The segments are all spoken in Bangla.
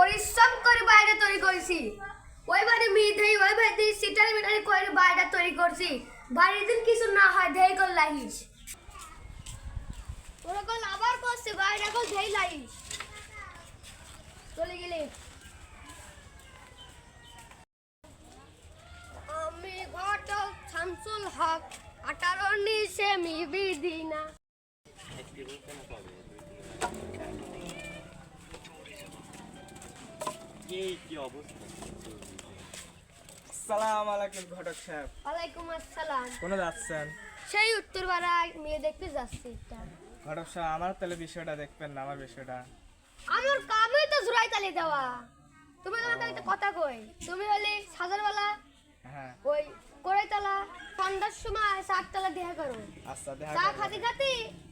পরিশ্রম করে বাইরে তৈরি করেছি। ওই বাড়ি মেয়ে ধেই, ওই বাড়ি সিটারি মিটারি করে বাইরে তৈরি করছি। বাড়ির দিন কিছু না হয়, ধেই কর লাইস ওরকম আবার করছে বাইরে কল ধেই লাইস চলে গেলে। আমি ঘটক শামসুল হক আঠারো নিশে মি বিদিনা এই কি অবস্থা? সালাম আলাইকুম ঘটক সাহেব। ওয়ালাইকুম আসসালাম। কোনে যাচ্ছেন? সেই উত্তরপাড়ায় মেয়ে দেখতে যাচ্ছি একটা। ঘটক সাহেব আমার তাহলে বিষয়টা দেখবেন না আমার বিষয়টা। আমার কামই তো জুড়াই তালি দেওয়া। তুমি তোমাকে একটা কথা কই। তুমি হলে সাজারওয়ালা হ্যাঁ। ওই কড়াইতলা সন্ধ্যার সময় চারতলা দেখা করো। আচ্ছা দেখা চা খাতে খাতে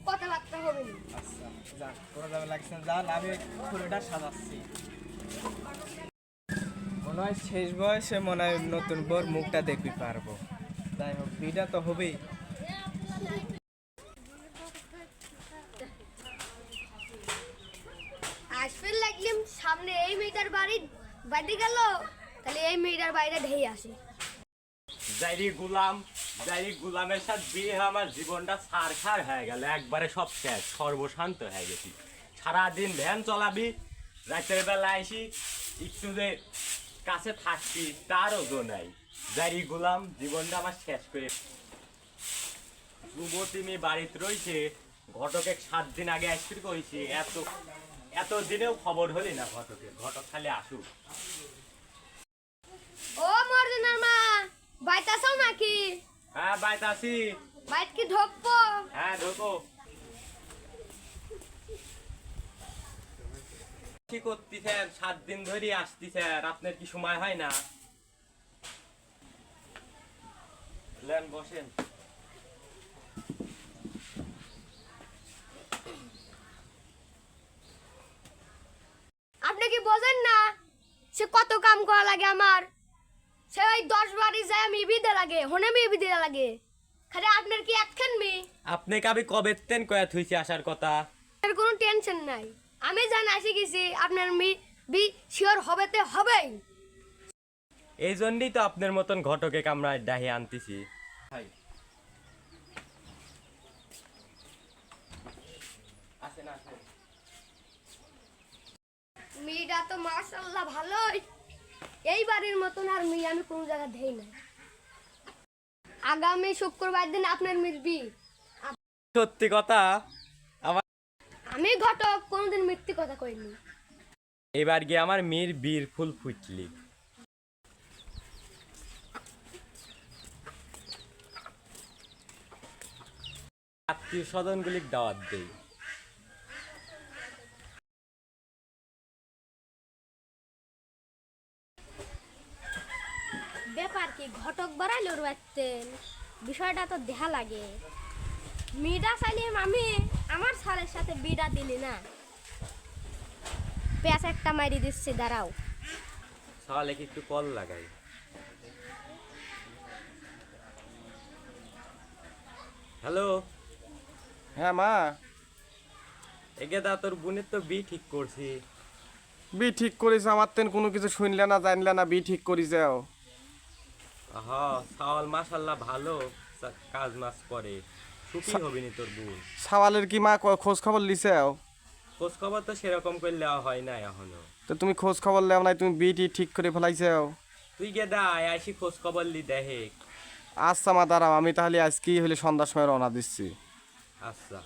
কথাবার্তা হবে না। আচ্ছা যান কোনো যাবে লাগছে যান আমি ফুলটা সাজাচ্ছি। মনে হয় শেষ বয়সে মনে হয় নতুন বোর মুখটা দেখবি পারব। যাই হোক বিটা তো হবেই। আসবে লাগলাম সামনে এই মেয়েটার বাড়ি বাড়ি গেল তাহলে এই মেয়েটার বাড়িটা ঢেই আসে। জাইরি গুলাম জাইরি গুলামের সাথে বিয়ে আমার জীবনটা সারখার হয়ে গেল একবারে সব শেষ সর্বশান্ত হয়ে গেছি। সারাদিন ভ্যান চলাবি রাতের বেলা আইসি একটু যে কাছে থাকছি তারও জো নাই। জাইরি গুলাম জীবনটা আমার শেষ করে যুবতী মেয়ে বাড়িতে রয়েছে ঘটকে সাত দিন আগে আসতে করেছি। এত এত দিনেও খবর হলি না ঘটকের ঘটক খালি আসুক। ও মর্জিনার মা বাইতে আসাও নাকি? হ্যাঁ বাইতাছি। বাইত কি ঢোকবো হ্যাঁ ঢোকো কি করতেছেন সাত দিন ধরে আসতেছেন আপনার কি সময় হয় না? লেন বসেন। আপনি কি বোঝেন না? সে কত কাম করা লাগে আমার। সে ওই দশ বাড়ি যায় আমি বিদে লাগে হনে মেয়ে বিদে লাগে। খালি আপনার কি একখান মেয়ে? আপনি কাবি কবে তেন কয়া থুইছে আসার কথা? এর কোনো টেনশন নাই। আমি জান আসি গেছি আপনার বি শিওর হবেতে হবেই। এই জন্যই তো আপনার মতন ঘটকে কামরা ডাহি আনতেছি। মেয়েটা তো মার্শাল্লাহ ভালোই। এই বাড়ির মতন আর মেয়ে আমি কোনো জায়গা দেই না। আগামী শুক্রবার দিন আপনার মিলবি সত্যি কথা আমি ঘটক কোনোদিন মিথ্যে কথা কইনি। এবার গিয়ে আমার মেয়ের বীর ফুল ফুটলি। আত্মীয় স্বজনগুলিক দাওয়াত দেই। ব্যাপার কি ঘটক বাড়াইলো রাখতেন বিষয়টা তো দেখা লাগে। মেয়েটা চাইলাম আমি আমার সালের সাথে বিড়া দিলি না? প্যাঁচ একটা মারি দিচ্ছি দাঁড়াও। তাহলে কি একটু কল লাগাই? হ্যালো? হ্যাঁ মা। এগে দা তোর বোনের তো বি ঠিক করছি। বি ঠিক করেছে আমার তেন কোনো কিছু শুনলে না জানলে না বি ঠিক করি যাও। হ সাওয়াল মাশাল্লাহ ভালো কাজ মাস করে। সুখী হবি নি তোর বোন সাওয়ালের কি মা খোঁজ খবর লিছেও খোঁজ খবর তো সেরকম করে দেওয়া হয় না এখনও। তো তুমি খোঁজ খবর লেও নাই তুমি বিটি ঠিক করে ফেলাইছেও তুই গে দা আইসি খোঁজ খবর লি দেখে আচ্ছা মা দাঁড়াও আমি তাহলে আজকেই হলে সন্ধ্যার সময় রওনা দিচ্ছি। আচ্ছা।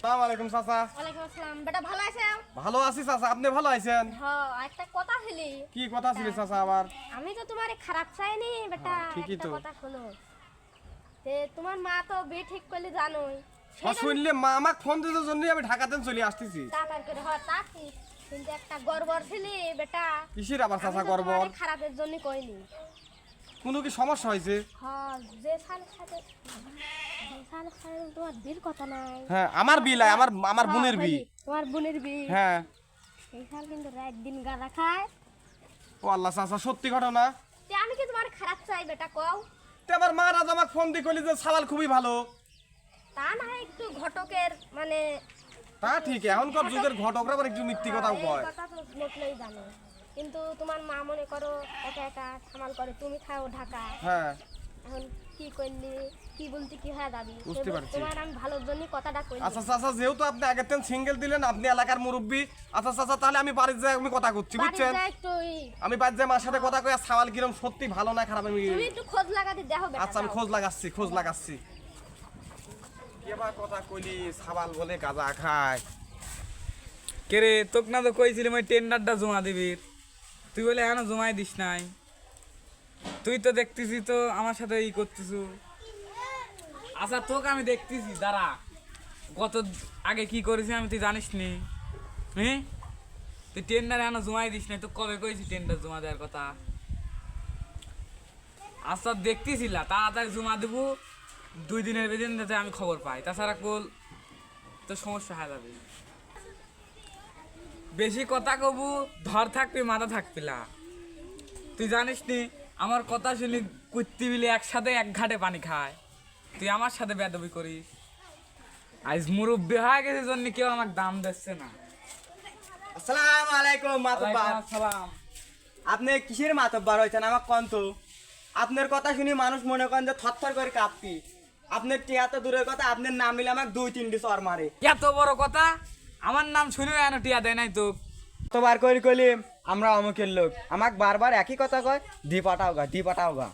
সালাম আলাইকুম চাচা। ওয়ালাইকুম আসসালাম। বেটা ভালো আছে ভালো আছি চাচা। আপনি ভালো আছেন? হ্যাঁ একটা কথা ছিলি কি কথা ছিল চাচা আবার? আমি তো তোমারে খারাপ চাইনি বেটা ঠিকই তো। কথা শোনো। তে তোমার মা তো বিয়ে ঠিক করলে জানোই। শুনলে মা আমাকে ফোন দিতে জন্য আমি ঢাকাতে চলে আসতেছি। তাড়াতাড়ি করে হয় তা কি? কিন্তু একটা গড়বড় ছিলি বেটা। কিসের আবার চাচা খারাপের জন্য কইনি। কোনো কি সমস্যা হয়েছে? হ্যাঁ হ্যাঁ আমার বিল আমার আমার বোনের বি হ্যাঁ, তোমার বোনের হ্যাঁ। এই সাল কিন্তু রাত দিন গাঁদা খায়। ও আল্লাহ চাচা সত্যি ঘটনা? আমি কি তোমার খারাপ চাই বেটা কও? তে আবার মা রাজ আমাকে ফোন দিয়ে কইলি যে সাওয়াল খুবই ভালো। তা না হয় একটু ঘটকের মানে তা ঠিক এখনকার যুগের ঘটকরা আবার একটু মিথ্যি কথাও কয়। কথা তো মোটলেই জানো। কিন্তু তোমার মা মনে করো একা একা সামাল করে তুমি খাও ঢাকা। হ্যাঁ। এখন কি করলি? কি বলতে কি হয়ে যাবি বুঝতে পারছি। তোমার আমি ভালোর জন্য কথাটা কইলি আচ্ছা চাচা যেহেতু আপনি আগের দিন সিঙ্গেল দিলেন আপনি এলাকার মুরব্বী আচ্ছা চাচা তাহলে আমি বাড়ির যাই আমি কথা করছি বুঝছেন? আমি বাড়ির যাই মার সাথে কথা কয়ে সাওয়াল কিরম সত্যি ভালো না খারাপ আমি তুমি একটু খোঁজ লাগাতে দেখো আচ্ছা আমি খোঁজ লাগাচ্ছি খোঁজ লাগাচ্ছি। কে বা কথা কইলি? সাওয়াল বলে গাঁজা খায়। কে রে তোকে না তো কইছিলি ওই টেন্ডারটা জমা দিবি। তুই বলে, এখনও জমাই দিস নাই। তুই তো দেখতেছি তো আমার সাথে ই করতেছু। আচ্ছা তোকে আমি দেখতেছি, দাঁড়া। গত আগে কি করেছি আমি তুই জানিস নি? হ্যাঁ তুই টেন্ডার এখনও জমাই দিস নাই তো কবে কইছি টেন্ডার জমা দেওয়ার কথা? আচ্ছা দেখতেছিলা তাড়াতাড়ি জমা দেবো। দুই দিনের বেদিন যাতে আমি খবর পাই। তাছাড়া কোল তো সমস্যা হয়ে যাবে। বেশি কথা কবু ধর থাকবি মাথা থাকবি না। তুই জানিস নি আমার কথা শুনি কুত্তি বিলি একসাথে এক ঘাটে পানি খায়। তুই আমার সাথে বেদবি করিস। আজ মুরব্বী হয়ে গেছে জন্য কেউ আমাকে দাম দিচ্ছে না। আসসালামু আলাইকুম মাতব্বার। আসসালাম। আপনি কিসের মাতব্বার হয়েছেন আমার কন্ত আপনার কথা শুনি মানুষ মনে করেন যে থরথর করে কাঁপতি। আপনার টিয়া তো দূরের কথা আপনার নাম মিলে আমাকে দুই তিনটি চর মারে। এত বড় কথা? আমার নাম শুনেও এন টিয়া দেয় নাই তো। কতবার করে কইলি আমরা অমুকের লোক। আমাকে বারবার একই কথা কয় দি পাঠাও গা দি পাঠাও গা।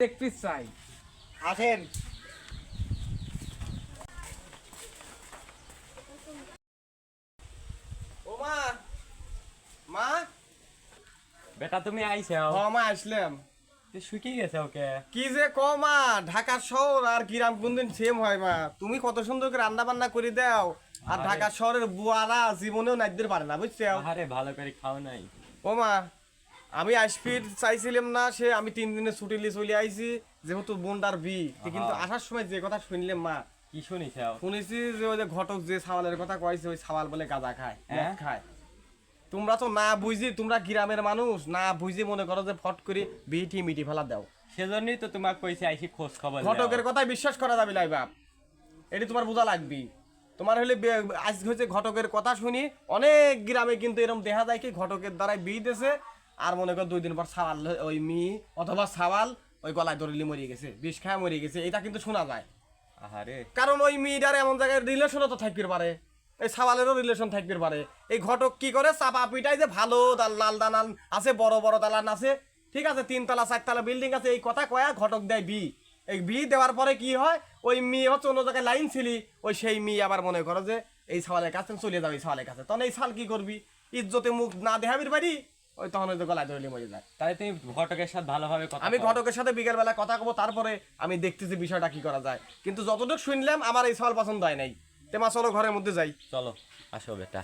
দেখতে চাই। আসেন। ও মা মা। বেটা তুমি আইছো হ মা আসলাম। তুই শুকিয়ে গেছে ওকে? কি যে ক মা? ঢাকার শহর আর গ্রাম কোনদিন সেম হয় মা। তুমি কত সুন্দর করে রান্না বান্না করে দাও। আর। ঢাকার শহরের বুয়ারা জীবনেও নাইতে পারে না বুঝছ? আরে ভালো করে খাও নাই। ও মা আমি আসপির চাইছিলাম না সে আমি তিন দিনে ছুটি নিয়ে চলে আইছি যেহেতু বোনটার বি কিন্তু আসার সময় যে কথা শুনলাম মা কি শুনিস শুনেছি যে ওই যে ঘটক যে সাওয়ালের কথা কয়েছে ওই সাওয়াল বলে গাঁজা খায় হ্যাঁ? খায়। তোমরা তো না বুঝি তোমরা গ্রামের মানুষ না বুঝি মনে করো যে ফট করে বিটি মিটি ফেলা দাও। সেজন্যই তো তোমাকে কইছে আইসি খোঁজ খবর ঘটকের কথায় বিশ্বাস করা যাবে লাই বাপ। এটি তোমার বোঝা লাগবি তোমার হলে আজ হচ্ছে ঘটকের কথা শুনি। অনেক গ্রামে কিন্তু এরকম দেখা যায় কি ঘটকের দ্বারাই বিয়ে দিয়েছে আর মনে কর দুই দিন পর সাওয়াল ওই মি অথবা সাওয়াল ওই গলায় দড়িলি মরিয়ে গেছে বিষ খায় মরিয়ে গেছে এটা কিন্তু শোনা যায়। আহারে। কারণ ওই মেয়েটার এমন জায়গায় রিলেশনও তো থাকতে পারে। এই সাওয়ালেরও রিলেশন থাকতে পারে। এই ঘটক কি করে? চাপা পিটাই যে ভালো দাল- লাল দালান আছে বড় বড় দালান আছে। ঠিক আছে তিনতলা চারতলা বিল্ডিং আছে এই কথা কয়া ঘটক দেয় বি এই বি দেওয়ার পরে কি হয়? ওই মেয়ে হচ্ছে অন্য জায়গায় লাইন ছিলি ওই সেই মেয়ে আবার মনে করো যে এই সালের কাছে চলে যাবে এই সাওয়ালের কাছে। তখন এই সাল কি করবি? ইজ্জতে মুখ না দেখাবির বাড়ি ওই তখন ওই গলায় ধরলি মরে যায়। তাই তুমি ঘটকের সাথে ভালোভাবে কথা আমি ঘটকের সাথে বিকেল বেলা কথা কব তারপরে আমি দেখতেছি বিষয়টা কি করা যায়। কিন্তু যতটুকু শুনলাম আমার এই সাল পছন্দ হয় নাই। তেমা চলো ঘরের মধ্যে যাই। চলো আসো বেটা।